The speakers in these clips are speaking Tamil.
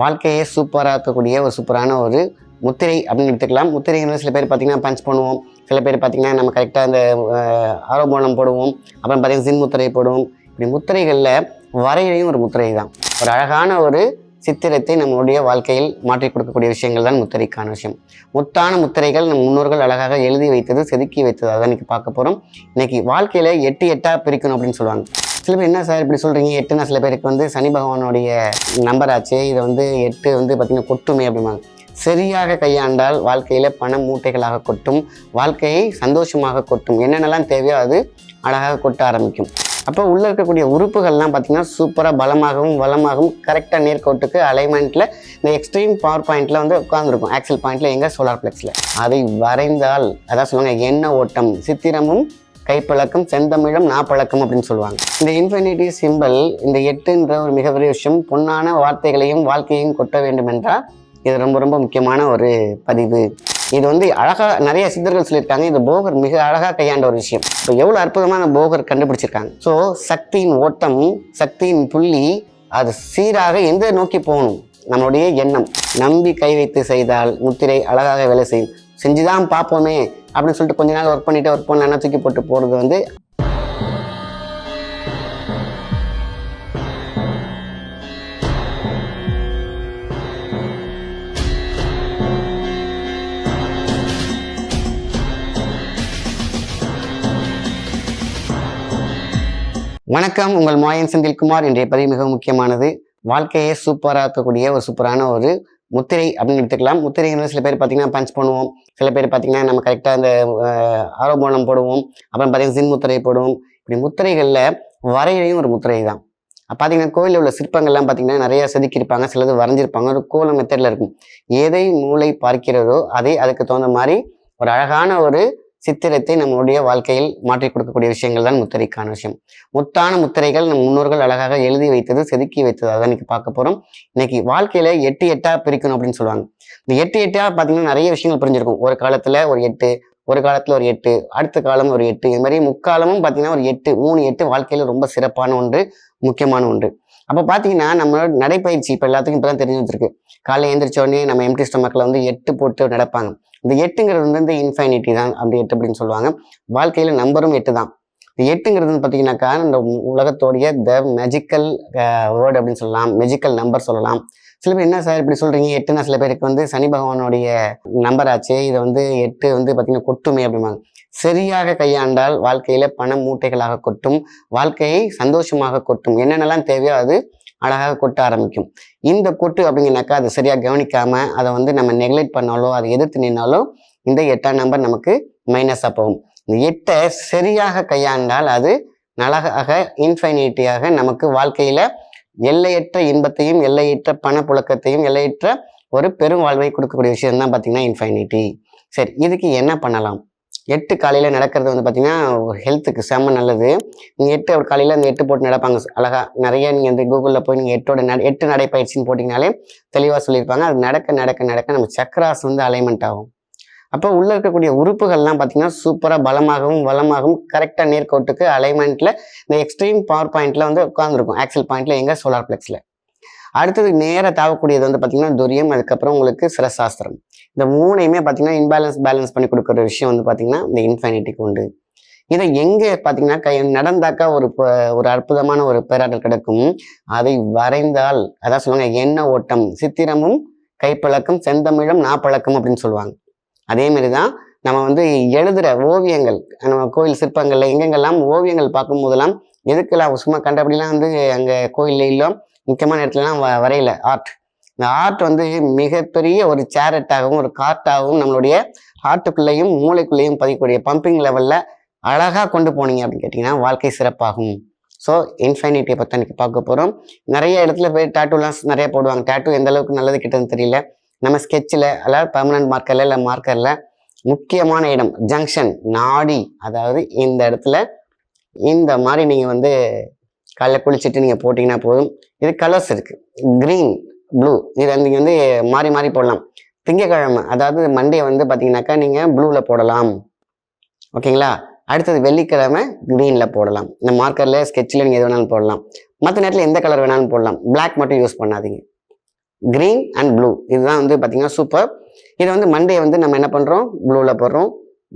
வாழ்க்கையே சூப்பராக இருக்கக்கூடிய ஒரு சூப்பரான ஒரு முத்திரை அப்படின்னு எடுத்துக்கலாம். முத்திரைங்கிறது சில பேர் பார்த்தீங்கன்னா பஞ்ச் பண்ணுவோம். சில பேர் பார்த்தீங்கன்னா நம்ம கரெக்டாக அந்த ஆரோபோனம் போடுவோம். அப்புறம் பார்த்திங்கன்னா சின் முத்திரை போடுவோம். இப்படி முத்திரைகளில் வரையிலையும் ஒரு முத்திரை தான். ஒரு அழகான ஒரு சித்திரத்தை நம்மளுடைய வாழ்க்கையில் மாற்றி கொடுக்கக்கூடிய விஷயங்கள் தான் முத்திரைக்கான விஷயம். முத்தான முத்திரைகள் நம் முன்னோர்கள் அழகாக எழுதி வைத்தது செதுக்கி வைத்தது. அதான் இன்றைக்கி பார்க்க போகிறோம் இன்றைக்கி வாழ்க்கையில் எட்டு எட்டாக பிரிக்கணும் அப்படின்னு சொல்லுவாங்க. சில பேர் என்ன சார் இப்படி சொல்கிறீங்க எட்டுனா சில பேருக்கு வந்து சனி பகவானுடைய நம்பர் ஆச்சு இதை வந்து எட்டு வந்து பார்த்திங்கன்னா கொட்டுமே அப்படிம்பாங்க. சரியாக கையாண்டால் வாழ்க்கையில் பணம் மூட்டைகளாக கொட்டும். வாழ்க்கையை சந்தோஷமாக கொட்டும். என்னென்னலாம் தேவையோ அது அழகாக கொட்ட ஆரம்பிக்கும். அப்போ உள்ளே இருக்கக்கூடிய உறுப்புகள்லாம் பார்த்திங்கன்னா சூப்பராக பலமாகவும் வளமாகவும் கரெக்டாக நேர்கோட்டுக்கு அலைன்மெண்ட்டில் இந்த எக்ஸ்ட்ரீம் பவர் பாயிண்ட்டில் வந்து உட்காந்துருக்கும் ஆக்சல் பாயிண்ட்டில் எங்கே சோலார் பிளெக்ஸில் அதை வரைந்தால் அதான் சொல்லுவாங்க எண்ண ஓட்டம்? சித்திரமும் கைப்பழக்கம் செந்தமிழம் நாப்பழக்கம் அப்படின்னு சொல்லுவாங்க. இந்த இன்ஃபினிட்டி சிம்பிள் இந்த எட்டுன்ற ஒரு மிகப்பெரிய விஷயம் பொன்னான வார்த்தைகளையும் வாழ்க்கையையும் கொட்ட வேண்டும் என்றால் இது ரொம்ப ரொம்ப முக்கியமான ஒரு பதிவு. இது வந்து அழகாக நிறைய சித்தர்கள் சொல்லியிருக்காங்க. இது போகர் மிக அழகாக கையாண்ட ஒரு விஷயம். இப்போ எவ்வளோ அற்புதமான போகர் கண்டுபிடிச்சிருக்காங்க. ஸோ சக்தியின் ஓட்டம் சக்தியின் புள்ளி அது சீராக எந்த நோக்கி போகணும்? நம்மளுடைய எண்ணம். நம்பி கை வைத்து செய்தால் முத்திரை அழகாக வேலை செய்யும். செஞ்சுதான் பார்ப்போமே அப்படின்னு சொல்லிட்டு கொஞ்ச நாள் ஒர்க் பண்ணிட்டு ஒர்க் பண்ண தூக்கி போட்டு போகிறது வந்து வணக்கம். உங்கள் மாயன் செந்தில்குமார். இன்றைய பதிவு மிக முக்கியமானது. வாழ்க்கையை சூப்பராக்கக்கூடிய ஒரு சூப்பரான ஒரு முத்திரை அப்படின்னு எடுத்துக்கலாம். முத்திரைங்கிறது சில பேர் பார்த்தீங்கன்னா பஞ்ச் பண்ணுவோம். சில பேர் பார்த்தீங்கன்னா நம்ம கரெக்டாக அந்த ஆரோபணம் போடுவோம். அப்புறம் பார்த்தீங்கன்னா சின் முத்திரை போடுவோம். இப்படி முத்திரைகளில் வரையிலையும் ஒரு முத்திரை தான். பார்த்தீங்கன்னா கோயிலில் உள்ள சிற்பங்கள்லாம் பார்த்தீங்கன்னா நிறைய செதுக்கியிருப்பாங்க. சிலது வரைஞ்சிருப்பாங்க. ஒரு கோலம் மெத்தடில் இருக்கும். எதை மூளை பார்க்கிறதோ அதை அதுக்கு தகுந்த மாதிரி ஒரு அழகான ஒரு சித்திரத்தை நம்மளுடைய வாழ்க்கையில் மாற்றி கொடுக்கக்கூடிய விஷயங்கள் தான் முத்திரைக்கான விஷயம். முத்தான முத்திரைகள் நம் முன்னோர்கள் அழகாக எழுதி வைத்தது செதுக்கி வைத்தது அதான் இன்னைக்கு பார்க்க போறோம். இன்னைக்கு வாழ்க்கையில எட்டு எட்டா பிரிக்கணும் அப்படின்னு சொல்லுவாங்க. இந்த எட்டு எட்டா பார்த்தீங்கன்னா நிறைய விஷயங்கள் புரிஞ்சிருக்கும். ஒரு காலத்துல ஒரு எட்டு ஒரு காலத்துல ஒரு எட்டு அடுத்த காலம் ஒரு எட்டு. இது மாதிரி முக்காலமும் பார்த்தீங்கன்னா ஒரு எட்டு மூணு எட்டு வாழ்க்கையில ரொம்ப சிறப்பான ஒன்று முக்கியமான ஒன்று. அப்போ பார்த்தீங்கன்னா நம்மளோட நடைப்பயிற்சி இப்போ எல்லாத்துக்கும் இப்போ தான் தெரிஞ்சு வச்சிருக்கு காலையில் எழுந்திரிச்ச உடனே நம்ம எம்டி ஸ்டொமக்கில் வந்து எட்டு போட்டு நடப்பாங்க. இந்த எட்டுங்கிறது வந்து இந்த இன்ஃபைனிட்டி தான் அந்த எட்டு அப்படின்னு சொல்லுவாங்க. வாழ்க்கையில் நம்பரும் எட்டு தான். இந்த எட்டுங்கிறது வந்து பார்த்தீங்கன்னாக்கா இந்த உலகத்தோடைய த மெஜிக்கல் வேர்டு அப்படின்னு சொல்லலாம். மெஜிக்கல் நம்பர் சொல்லலாம். சில பேர் என்ன சார் இப்படி சொல்கிறீங்க எட்டுனா சில பேருக்கு வந்து சனி பகவானுடைய நம்பர் ஆச்சு இதை வந்து எட்டு வந்து பார்த்தீங்கன்னா கொட்டுமே அப்படிம்பாங்க. சரியாக கையாண்டால் வாழ்க்கையில் பண மூட்டைகளாக கொட்டும் வாழ்க்கையை சந்தோஷமாக கொட்டும். என்னென்னலாம் தேவையோ அது அழகாக கொட்ட ஆரம்பிக்கும். இந்த கொட்டு அப்படிங்கனாக்கா அதை சரியாக கவனிக்காம அதை வந்து நம்ம நெக்லெக்ட் பண்ணாலோ அதை எதிர்த்து நின்னாலோ இந்த எட்டாம் நம்பர் நமக்கு மைனஸாக போகும். இந்த எட்டை சரியாக கையாண்டால் அது அழகாக இன்ஃபைனிட்டியாக நமக்கு வாழ்க்கையில எல்லையற்ற இன்பத்தையும் எல்லையற்ற பணப்புழக்கத்தையும் எல்லையற்ற ஒரு பெரும் வாழ்வை கொடுக்கக்கூடிய விஷயம் தான் பார்த்தீங்கன்னா இன்ஃபைனிட்டி சரி இதுக்கு என்ன பண்ணலாம்? எட்டு காலையில் நடக்கிறது வந்து பார்த்தீங்கன்னா ஹெல்த்துக்கு செம்ம நல்லது. நீங்கள் எட்டு காலையில் அந்த எட்டு போட்டு நடப்பாங்க. அழகாக நிறைய நீங்கள் வந்து கூகுளில் போய் நீங்கள் எட்டோட நட எட்டு நடைப்பயிற்சின்னு போட்டிங்கனாலே தெளிவாக சொல்லியிருப்பாங்க. அது நடக்க நடக்க நடக்க நம்ம சக்கராஸ் வந்து அலைன்மெண்ட் ஆகும். அப்போ உள்ளே இருக்கக்கூடிய உறுப்புகள்லாம் பார்த்தீங்கன்னா சூப்பராக பலமாகவும் வளமாகவும் கரெக்டாக நேர்கோட்டுக்கு அலைன்மெண்ட்டில் இந்த எக்ஸ்ட்ரீம் பவர் பாயிண்ட்டில் வந்து உட்காந்துருக்கும் ஆக்சல் பாயிண்ட்டில் எங்கே சோலார் பிளெக்ஸில் அடுத்தது நேராக தாவக்கூடியது வந்து பார்த்தீங்கன்னா துரியம் அதுக்கப்புறம் உங்களுக்கு சிரசாஸ்திரம். இந்த மூணையுமே பார்த்தீங்கன்னா இன்பேலன்ஸ் பேலன்ஸ் பண்ணி கொடுக்குற விஷயம் வந்து பார்த்தீங்கன்னா இந்த இன்ஃபைனிட்டிக்கு உண்டு. இதை எங்கே பார்த்தீங்கன்னா கை நடந்தாக்கா ஒரு ஒரு அற்புதமான ஒரு பேராடல் கிடைக்கும். அதை வரைந்தால் அதான் சொல்லுவாங்க எண்ண ஓட்டம் சித்திரமும் கைப்பழக்கம் செந்தமிழம் நாப்பழக்கம் அப்படின்னு சொல்லுவாங்க. அதே மாதிரி தான் நம்ம வந்து எழுதுகிற ஓவியங்கள் நம்ம கோயில் சிற்பங்களில் எங்கெங்கெல்லாம் ஓவியங்கள் பார்க்கும் போதெல்லாம் எதுக்கெல்லாம் சும்மா கண்டபடிலாம் வந்து அங்கே கோயிலில் இல்லை முக்கியமான இடத்துலலாம் வ வரையல. ஆர்ட் இந்த ஆர்ட் வந்து மிகப்பெரிய ஒரு சேரட்டாகவும் ஒரு கார்ட்டாகவும் நம்மளுடைய ஆர்ட்டுக்குள்ளேயும் மூளைக்குள்ளேயும் பதிக்கக்கூடிய பம்பிங் லெவலில் அழகாக கொண்டு போனீங்க அப்படின்னு கேட்டிங்கன்னா வாழ்க்கை சிறப்பாகும். ஸோ இன்ஃபைனிட்டியை பற்றி அன்றைக்கி பார்க்க போகிறோம் நிறைய இடத்துல போய் டேட்டூலாம் நிறைய போடுவாங்க. டேட்டூ எந்த அளவுக்கு நல்லது கெட்டதுன்னு தெரியல. நம்ம ஸ்கெட்சில் அதாவது பர்மனன்ட் மார்க்கரில் இல்லை மார்க்கரில் முக்கியமான இடம் ஜங்ஷன் நாடி. அதாவது இந்த இடத்துல இந்த மாதிரி நீங்கள் வந்து காலைல குளிச்சுட்டு நீங்கள் போட்டிங்கன்னா போதும். இது கலர்ஸ் இருக்குது க்ரீன் ப்ளூ இது நீங்கள் வந்து மாறி மாறி போடலாம். திங்கக்கிழமை அதாவது மண்டே வந்து பார்த்தீங்கன்னாக்கா நீங்கள் ப்ளூவில் போடலாம். ஓகேங்களா? அடுத்தது வெள்ளிக்கிழமை க்ரீனில் போடலாம். இந்த மார்க்கரில் ஸ்கெட்சில் நீங்கள் எது வேணாலும் போடலாம். மற்ற நேரத்தில் எந்த கலர் வேணாலும் போடலாம். பிளாக் மட்டும் யூஸ் பண்ணாதீங்க. க்ரீன் அண்ட் ப்ளூ இதுதான் வந்து பார்த்தீங்கன்னா சூப்பர் இதை வந்து மண்டே வந்து நம்ம என்ன பண்ணுறோம் ப்ளூவில் போடுறோம்.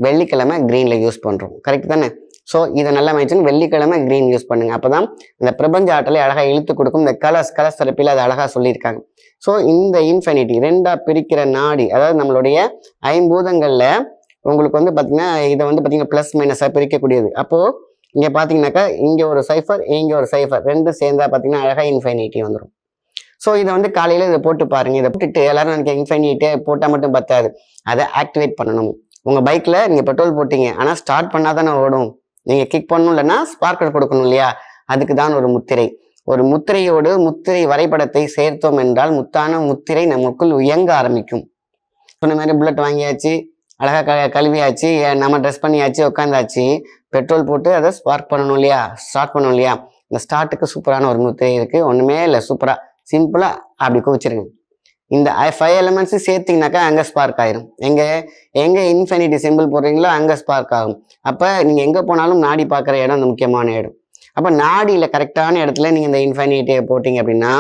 வெள்ளிக்கிழமை க்ரீனில் யூஸ் பண்ணுறோம் கரெக்ட் தானே? ஸோ இதை நல்லா மென்ஷன் வெள்ளிக்கிழமை க்ரீன் யூஸ் பண்ணுங்கள் அப்போ தான் இந்த பிரபஞ்ச ஆற்றலை அழகாக இழுத்து கொடுக்கும். இந்த கலர்ஸ் கலர்ஸ் தெரப்பியில் அது அழகாக சொல்லியிருக்காங்க. ஸோ இந்த இன்ஃபினிட்டி ரெண்டாக பிரிக்கிற நாடி அதாவது நம்மளுடைய ஐம்பூதங்களில் உங்களுக்கு வந்து பார்த்திங்கன்னா இதை வந்து பார்த்திங்கன்னா ப்ளஸ் மைனஸாக பிரிக்கக்கூடியது. அப்போது இங்கே பார்த்தீங்கன்னாக்கா இங்கே ஒரு சைஃபர் இங்கே ஒரு சைஃபர் ரெண்டும் சேர்ந்தா பார்த்தீங்கன்னா அழகாக இன்ஃபைனிட்டி வந்துடும் ஸோ இதை வந்து காலையில் இதை போட்டு பாருங்க. இதை போட்டுட்டு எல்லாரும் எனக்கு இன்ஃபைனிட்டே போட்டால் மட்டும் பத்தாது. அதை ஆக்டிவேட் பண்ணணும். உங்கள் பைக்கில் நீங்கள் பெட்ரோல் போட்டீங்க. ஆனால் ஸ்டார்ட் பண்ணால் தானே ஓடும். நீங்கள் கிக் பண்ணணும் இல்லைன்னா ஸ்பார்க்கர் கொடுக்கணும் இல்லையா? அதுக்கு தான் ஒரு முத்திரை. ஒரு முத்திரையோடு முத்திரை வரைபடத்தை சேர்த்தோம் என்றால் முத்தான முத்திரை நமக்குள் இயங்க ஆரம்பிக்கும். சொன்ன மாதிரி புல்லட் வாங்கியாச்சு அழகாக க கழுவியாச்சு நம்ம ட்ரெஸ் பண்ணியாச்சு உட்காந்தாச்சு பெட்ரோல் போட்டு அதை ஸ்பார்க் பண்ணணும் இல்லையா? ஸ்டார்ட் பண்ணணும் இல்லையா? இந்த ஸ்டார்ட்டுக்கு சூப்பரான ஒரு முத்திரை இருக்குது ஒன்றுமே இல்லை சூப்பராக சிம்பிளாக அப்படி குவிச்சிருங்க. இந்த ஃபைவ் எலமெண்ட்ஸும் சேர்த்திங்கனாக்கா அங்கே ஸ்பார்க் ஆயிரும். எங்கே எங்கே இன்ஃபினிட்டி சிம்பிள் போடுறீங்களோ அங்கே ஸ்பார்க் ஆகும். அப்போ நீங்கள் எங்கே போனாலும் நாடி பார்க்குற இடம் அந்த முக்கியமான இடம். அப்போ நாடியில் கரெக்டான இடத்துல நீங்கள் இந்த இன்ஃபினிட்டியை போட்டிங்க அப்படின்னா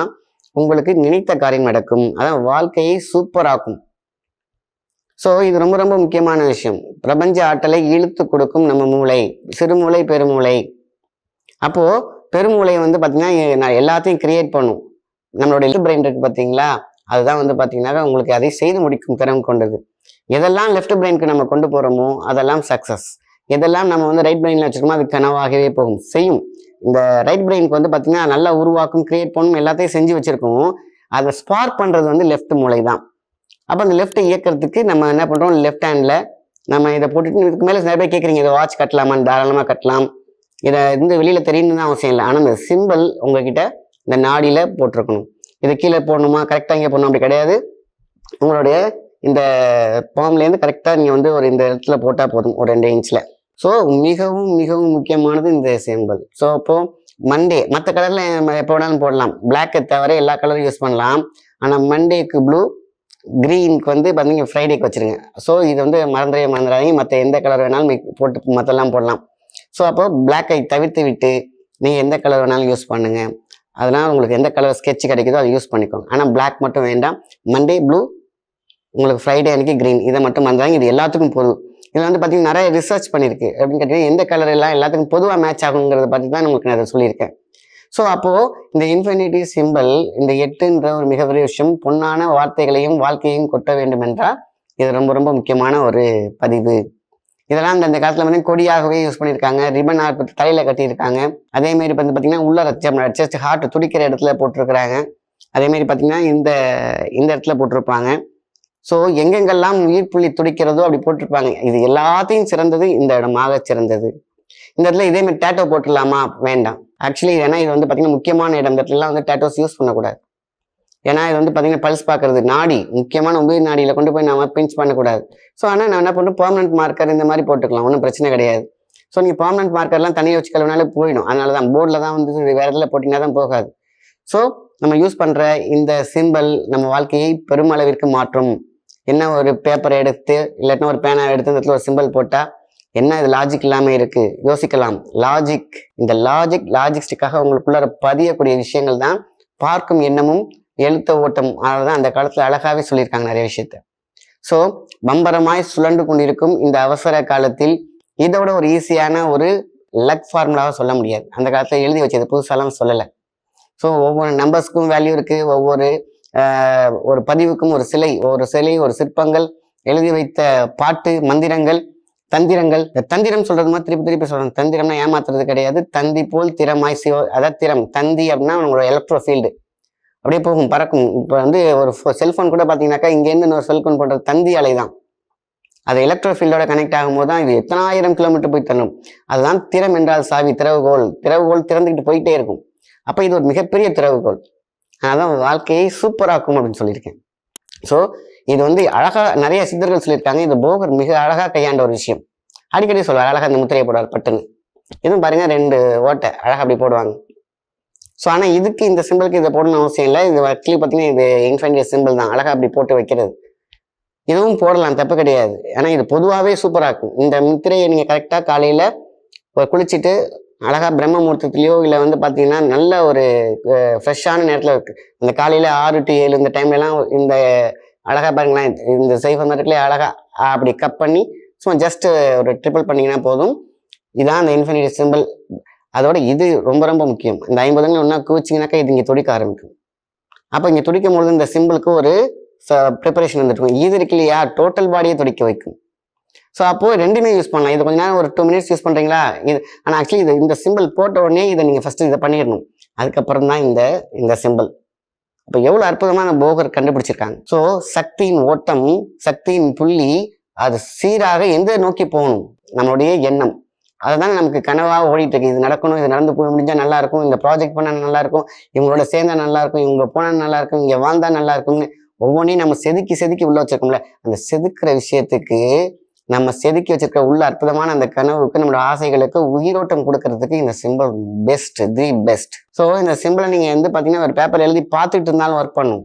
உங்களுக்கு நினைத்த காரியம் நடக்கும். அதான் வாழ்க்கையை சூப்பராக்கும் ஸோ இது ரொம்ப ரொம்ப முக்கியமான விஷயம். பிரபஞ்ச ஆற்றலை இழுத்து கொடுக்கும் நம்ம மூளை. சிறுமூளை பெருமூளை அப்போது பெருமூளை வந்து பார்த்திங்கன்னா நான் எல்லாத்தையும் கிரியேட் பண்ணும். நம்மளுடைய பிரெயின் இருக்குது பார்த்தீங்களா அதுதான் வந்து பார்த்தீங்கன்னா உங்களுக்கு அதை செய்து முடிக்கும் திறம் கொண்டது. எதெல்லாம் லெஃப்ட் பிரெயினுக்கு நம்ம கொண்டு போகிறோமோ அதெல்லாம் சக்ஸஸ் எதெல்லாம் நம்ம வந்து ரைட் பிரெயினில் வச்சுருக்கோமோ அது கனவாகவே போகும். செய்யும். இந்த ரைட் பிரெயினுக்கு வந்து பார்த்தீங்கன்னா நல்லா உருவாக்கும் கிரியேட் பண்ணும் எல்லாத்தையும் செஞ்சு வச்சுருக்கோம். அதை ஸ்பார்க் பண்ணுறது வந்து லெஃப்ட் மூளை தான் அப்போ அந்த லெஃப்ட்டை இயக்கிறதுக்கு நம்ம என்ன பண்ணுறோம் லெஃப்ட் ஹேண்டில் நம்ம இதை போட்டுட்டு இதுக்கு மேலே நிறைய பேர் கேட்குறீங்க இதை வாட்ச் கட்டலாமான்னு தாராளமாக கட்டலாம். இதை இந்த வெளியில் தெரியணும்னு தான் அவசியம் இல்லை. ஆனால் இந்த சிம்பிள் உங்ககிட்ட இந்த நாடியில் போட்டிருக்கணும். இது கீழே போடணுமா? கரெக்டாக இங்கே போடணும்? அப்படி கிடையாது. உங்களுடைய இந்த ஃபார்ம்லேருந்து கரெக்டாக நீங்கள் வந்து ஒரு இந்த இடத்துல போட்டால் போதும் ஒரு ரெண்டு இன்ச்சில் ஸோ மிகவும் மிகவும் முக்கியமானது இந்த சிம்பிள் ஸோ அப்போது மண்டே மற்ற கலரில் எப்போ வேணாலும் போடலாம். பிளாக்கை தவிர எல்லா கலரும் யூஸ் பண்ணலாம். ஆனால் மண்டேக்கு ப்ளூ க்ரீனுக்கு வந்து பார்த்தீங்க ஃப்ரைடேக்கு வச்சுருங்க. ஸோ இது வந்து மறந்துடவே மறந்துடாதீங்க. மற்ற எந்த கலர் வேணாலும் போட்டு மற்றெல்லாம் போடலாம். ஸோ அப்போது பிளாக்கை தவிர்த்து விட்டு நீங்கள் எந்த கலர் வேணாலும் யூஸ் பண்ணுங்கள் அதனால் உங்களுக்கு எந்த கலர் ஸ்கெட்ச் கிடைக்குதோ அதை யூஸ் பண்ணிக்கோங்க. ஆனால் பிளாக் மட்டும் வேண்டாம். மண்டே ப்ளூ உங்களுக்கு ஃப்ரைடே அன்றைக்கி க்ரீன் இதை மட்டும் வந்தாங்க இது எல்லாத்துக்கும் பொது. இதில் வந்து பார்த்தீங்கன்னா நிறைய ரிசர்ச் பண்ணியிருக்கு அப்படின்னு கேட்டிங்கன்னா எந்த கலர் எல்லாம் எல்லாத்துக்கும் பொதுவாக மேட்ச் ஆகுங்கிறத பற்றி தான் உங்களுக்கு நான் அதை சொல்லியிருக்கேன். ஸோ அப்போது இந்த இன்ஃபினிட்டி சிம்பிள் இந்த எட்டுன்ற ஒரு மிகப்பெரிய விஷயம் பொன்னான வார்த்தைகளையும் வாழ்க்கையையும் கொட்ட வேண்டும் என்றால் இது ரொம்ப ரொம்ப முக்கியமான ஒரு பதிவு. இதெல்லாம் அந்த அந்த காலத்தில் வந்து கொடியாகவே யூஸ் பண்ணியிருக்காங்க. ரிபன் ஆர்ட் தலையில் கட்டியிருக்காங்க. அதே மாதிரி வந்து பார்த்தீங்கன்னா உள்ள ரச்சம் ஜஸ்ட் ஹார்ட் துடிக்கிற இடத்துல போட்டிருக்கிறாங்க. அதே மாதிரி பார்த்தீங்கன்னா இந்த இந்த இடத்துல போட்டிருப்பாங்க. ஸோ எங்கெங்கெல்லாம் உயிர் புள்ளி துடிக்கிறதோ அப்படி போட்டிருப்பாங்க. இது எல்லாத்தையும் சிறந்தது இந்த இடமாக சிறந்தது. இந்த இடத்துல இதே மாதிரி டேட்டோ போட்டுடலாமா? வேண்டாம். ஆக்சுவலி ஏன்னா இது வந்து பார்த்தீங்கன்னா முக்கியமான இடம். இந்த இடத்துலலாம் வந்து டேட்டோஸ் யூஸ் பண்ணக்கூடாது. ஏன்னா இது வந்து பார்த்தீங்கன்னா பல்ஸ் பார்க்கறது நாடி முக்கியமான உயிர் நாடியில் கொண்டு போய் நம்ம பிஞ்ச் பண்ணக்கூடாது. ஸோ ஆனால் நான் என்ன பண்ணுறோம் பர்மனன்ட் மார்க்கர் இந்த மாதிரி போட்டுக்கலாம். ஒன்றும் பிரச்சனை கிடையாது. ஸோ நீங்கள் பர்மனன்ட் மார்க்கர்லாம் தனியாக வச்சு கழுவினாலே போயிடும். அதனால தான் போர்டில் தான் வந்து வேற இடத்துல போட்டிங்கன்னா தான் போகாது. ஸோ நம்ம யூஸ் பண்ணுற இந்த சிம்பல் நம்ம வாழ்க்கையை பெருமளவிற்கு மாற்றும். என்ன ஒரு பேப்பரை எடுத்து இல்லாட்டினா ஒரு பேனா எடுத்து இந்த இடத்துல ஒரு சிம்பல் போட்டால் என்ன இது லாஜிக் இல்லாமல் இருக்குது யோசிக்கலாம். லாஜிக் இந்த லாஜிக் லாஜிக்ஸ்டிக்காக உங்களுக்குள்ளார பதியக்கூடிய விஷயங்கள் தான் பார்க்கும் எண்ணமும் எழுத்த ஓட்டம் அதான் அந்த காலத்தில் அழகாகவே சொல்லியிருக்காங்க நிறைய விஷயத்த. ஸோ பம்பரமாய் சுழண்டு கொண்டிருக்கும் இந்த அவசர காலத்தில் இதோட ஒரு ஈஸியான ஒரு லக் ஃபார்முலாவாக சொல்ல முடியாது. அந்த காலத்தில் எழுதி வச்சது புதுசாலாம் சொல்லலை. ஸோ ஒவ்வொரு நம்பர்ஸ்க்கும் வேல்யூ இருக்குது ஒவ்வொரு ஒரு பதிவுக்கும் ஒரு சிலை ஒரு சிலை ஒரு சிற்பங்கள் எழுதி வைத்த பாட்டு மந்திரங்கள் தந்திரங்கள். இந்த தந்திரம் சொல்றது மாதிரி திருப்பி திருப்பி சொல்றேன். தந்திரம்னா ஏமாத்துறது கிடையாது. தந்தி போல் திறமாய் சிவ அதாவது திறம் தந்தி அப்படின்னா உங்களோட எலக்ட்ரோ ஃபீல்டு அப்படியே போகும் பறக்கும். இப்போ வந்து ஒரு செல்ஃபோன் கூட பார்த்தீங்கன்னாக்கா இங்கேருந்து இன்னொரு செல்ஃபோன் போடுறது தந்தி அலை தான். அது எலக்ட்ரோ ஃபீல்டோட கனெக்ட் ஆகும்போது தான் இது எத்தனாயிரம் கிலோமீட்டர் போய் தள்ளும். அதுதான் திறம் என்றால் சாவி திறவுகோல் திறவுகோல் திறந்துக்கிட்டு போயிட்டே இருக்கும். அப்போ இது ஒரு மிகப்பெரிய திறவுகோல் அதான் வாழ்க்கையை சூப்பராக்கும் அப்படின்னு சொல்லியிருக்கேன். ஸோ இது வந்து அழகாக நிறைய சித்தர்கள் சொல்லியிருக்காங்க. இது போகர் மிக அழகாக கையாண்ட ஒரு விஷயம். அடிக்கடி சொல்லுவார் அழகாக இந்த முத்திரையை போடுவார் பட்டுன்னு. இதுவும் பாருங்க ரெண்டு ஓட்டை அழகாக அப்படி போடுவாங்க. ஸோ ஆனால் இதுக்கு இந்த சிம்பிளுக்கு இதை போடணும்னு அவசியம் இல்லை. இது ஆக்சுவலி பார்த்தீங்கன்னா இது இன்ஃபென்டிய சிம்பிள் தான். அழகாக அப்படி போட்டு வைக்கிறது. இதுவும் போடலாம் தப்பு கிடையாது. ஏன்னா இது பொதுவாகவே சூப்பராக இருக்கும். இந்த முத்திரையை நீங்கள் கரெக்டாக காலையில் குளிச்சுட்டு அழகா பிரம்ம முகூர்த்தத்துலேயோ இல்லை வந்து பார்த்தீங்கன்னா நல்ல ஒரு ஃப்ரெஷ்ஷான நேரத்தில் இருக்குது இந்த காலையில் ஆறு டு ஏழு இந்த டைம்லலாம் இந்த அழகா பாருங்களேன் இந்த சைஃபர் வந்துட்டுலேயே அழகாக அப்படி கட் பண்ணி சும்மா ஜஸ்ட்டு ஒரு ட்ரிபிள் பண்ணிங்கன்னா போதும். இதான் அந்த இன்ஃபினிட்டி சிம்பிள் அதோட இது ரொம்ப ரொம்ப முக்கியம். இந்த ஐம்பதுங்களை ஒன்றா குவிச்சிங்கனாக்கா இது இங்கே துடிக்க ஆரம்பிக்கும். அப்போ இங்கே துடிக்கும் பொழுது இந்த சிம்பிளுக்கு ஒரு ப்ரிப்பரேஷன் வந்துருக்கும். இது இருக்கு இல்லையா? டோட்டல் பாடியை துடிக்க வைக்கும். ஸோ அப்போது ரெண்டுமே யூஸ் பண்ணலாம். இது கொஞ்ச நேரம் ஒரு டூ மினிட்ஸ் யூஸ் பண்ணுறீங்களா இது ஆனால் ஆக்சுவலி இது இந்த சிம்பிள் போட்ட உடனே இதை நீங்கள் ஃபஸ்ட்டு இதை பண்ணிடணும். அதுக்கப்புறம் தான் இந்த இந்த சிம்பிள் இப்போ எவ்வளோ அற்புதமான போகர் கண்டுபிடிச்சிருக்காங்க. ஸோ சக்தியின் ஓட்டம் சக்தியின் புள்ளி அது சீராக எந்த நோக்கி போகணும்? நம்மளுடைய எண்ணம். அதுதான் நமக்கு கனவாக ஓடிட்டு இருக்கு இது நடக்கணும் இது நடந்து போய் முடிஞ்சா நல்லா இருக்கும் இந்த ப்ராஜெக்ட் பண்ணால் நல்லா இருக்கும் இவங்களோட சேர்ந்தா நல்லா இருக்கும் இவங்க போனால் நல்லா இருக்கும் இங்க வாழ்ந்தா நல்லா இருக்கும்னு ஒவ்வொன்றையும் நம்ம செதுக்கி செதுக்கி உள்ள வச்சிருக்கோம்ல. அந்த செதுக்கிற விஷயத்துக்கு நம்ம செதுக்கி வச்சிருக்க உள்ள அற்புதமான அந்த கனவுக்கு நம்மளோட ஆசைகளுக்கு உயிரோட்டம் கொடுக்கறதுக்கு இந்த simple best the best so இந்த சிம்பிளை நீங்கள் வந்து பார்த்தீங்கன்னா ஒரு பேப்பர் எழுதி பார்த்துட்டு இருந்தாலும் ஒர்க் பண்ணும்.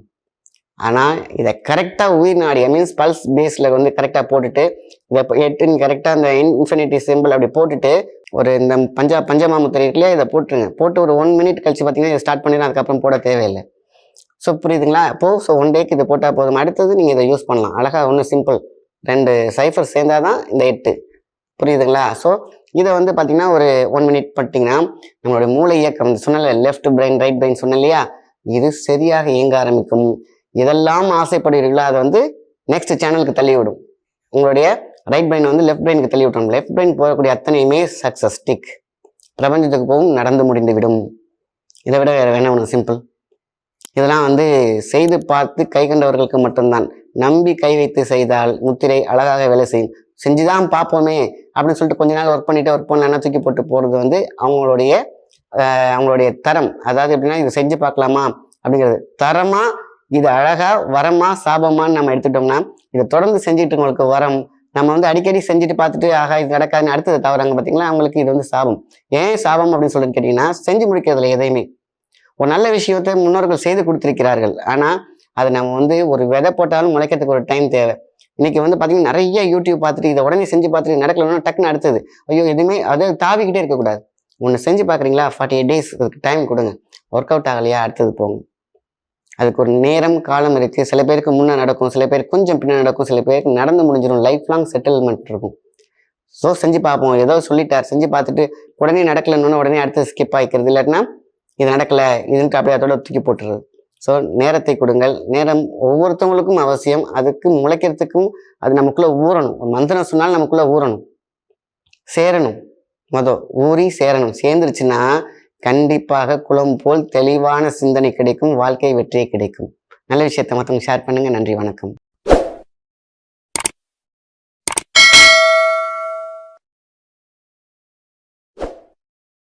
ஆனால் இதை கரெக்டாக உயிர் நாடிய மீன்ஸ் பல்ஸ் பேஸில் வந்து கரெக்டாக போட்டுட்டு இதை எட்டுன்னு கரெக்டாக அந்த இன்ஃபினிட்டி சிம்பிள் அப்படி போட்டுட்டு ஒரு இந்த பஞ்சா பஞ்சமாமுத்திரை இருக்குல்லையா இதை போட்டுருங்க. போட்டு ஒரு ஒன் மினிட் கழிச்சு பார்த்தீங்கன்னா இதை ஸ்டார்ட் பண்ணிடலாம் அதுக்கப்புறம் போட தேவையில்லை. ஸோ புரியுதுங்களா? அப்போது ஸோ ஒன் டேக்கு இதை போட்டால் போதும். அடுத்தது நீங்கள் இதை யூஸ் பண்ணலாம். அழகாக ஒன்று சிம்பிள் ரெண்டு சைஃபர் சேர்ந்தால் தான் இந்த எட்டு. புரியுதுங்களா? ஸோ இதை வந்து பார்த்தீங்கன்னா ஒரு ஒன் மினிட் பண்ணிட்டீங்கன்னா நம்மளுடைய மூளை இயக்கம் சொன்னல லெஃப்ட் பிரெயின் ரைட் பிரெயின் சொன்னலையா இது சரியாக இயங்க ஆரம்பிக்கும். இதெல்லாம் ஆசைப்படுகிறீர்களோ? அதை வந்து நெக்ஸ்ட் சேனலுக்கு தள்ளி விடும் உங்களுடைய ரைட் பிரெயின் வந்து லெஃப்ட் பிரெயினுக்கு தள்ளி விட்டோம் லெஃப்ட் பிரெயின் போகக்கூடிய அத்தனையுமே சக்ஸஸ் டிக் பிரபஞ்சத்துக்கு போகும் நடந்து முடிந்து விடும் இதை விட வேறு வேணா ஒன்று சிம்பிள் இதெல்லாம் வந்து செய்து பார்த்து கை கண்டவர்களுக்கு மட்டும்தான். நம்பி கை வைத்து செய்தால் முத்திரை அழகாக வேலை செய்யும். செஞ்சுதான் பார்ப்போமே அப்படின்னு சொல்லிட்டு கொஞ்ச நாள் ஒர்க் பண்ணிட்டு ஒர்க் பண்ணலாம் தூக்கி போட்டு போகிறது வந்து அவங்களுடைய அவங்களுடைய தரம். அதாவது எப்படின்னா இதை செஞ்சு பார்க்கலாமா அப்படிங்கிறது. தரமாக இது அழகாக வரமா சாபமான்னு நம்ம எடுத்துட்டோம்னா இதை தொடர்ந்து செஞ்சுட்டு உங்களுக்கு வரம் நம்ம வந்து அடிக்கடி செஞ்சுட்டு பார்த்துட்டு ஆகா இது நடக்காதுன்னு அடுத்தது தவறாங்க பார்த்தீங்களா அவங்களுக்கு இது வந்து சாபம். ஏன் சாபம் அப்படின்னு சொல்லிட்டு கேட்டிங்கன்னா செஞ்சு முடிக்கிறதுல எதையுமே. ஒரு நல்ல விஷயத்தை முன்னோர்கள் செய்து கொடுத்திருக்கிறார்கள். ஆனால் அது நம்ம வந்து ஒரு விதை போட்டாலும் முளைக்கிறதுக்கு ஒரு டைம் தேவை. இன்னைக்கு வந்து பார்த்தீங்கன்னா நிறைய யூடியூப் பார்த்துட்டு இதை உடனே செஞ்சு பார்த்துட்டு நடக்கலன்னா டக்குன்னு அடுத்தது. ஐயோ எதுவுமே அதை தாவிக்கிட்டே இருக்கக்கூடாது. ஒன்று செஞ்சு பார்க்குறீங்களா? ஃபார்ட்டி எயிட் டேஸ் டைம் கொடுங்க. ஒர்க் அவுட் ஆகலையா? அடுத்தது போங்க. அதுக்கு ஒரு நேரம் காலம் இருக்குது சில பேருக்கு முன்னே நடக்கும் சில பேருக்கு கொஞ்சம் பின்னே நடக்கும் சில பேருக்கு நடந்து முடிஞ்சிடும் லைஃப் லாங் செட்டில்மெண்ட் இருக்கும். ஸோ செஞ்சு பார்ப்போம். ஏதோ சொல்லிட்டார். செஞ்சு பார்த்துட்டு உடனே நடக்கலன்னு உடனே அடுத்து ஸ்கிப் ஆகிக்கிறது இல்லாட்டினா இது நடக்கலை. இதுன்ட்டு அப்படியே அதோட தூக்கி போட்டுருது ஸோ நேரத்தை கொடுங்கள். நேரம் ஒவ்வொருத்தவங்களுக்கும் அவசியம். அதுக்கு முளைக்கிறதுக்கும் அது நமக்குள்ளே ஊறணும். ஒரு மந்திரம் சொன்னாலும் நமக்குள்ளே ஊறணும். சேரணும். மொதல் ஊறி சேரணும். சேர்ந்துருச்சுன்னா கண்டிப்பாக குளம் போல் தெளிவான சிந்தனை கிடைக்கும் வாழ்க்கை வெற்றியே கிடைக்கும். நல்ல விஷயத்தை மற்றவங்க ஷேர் பண்ணுங்க. நன்றி வணக்கம்.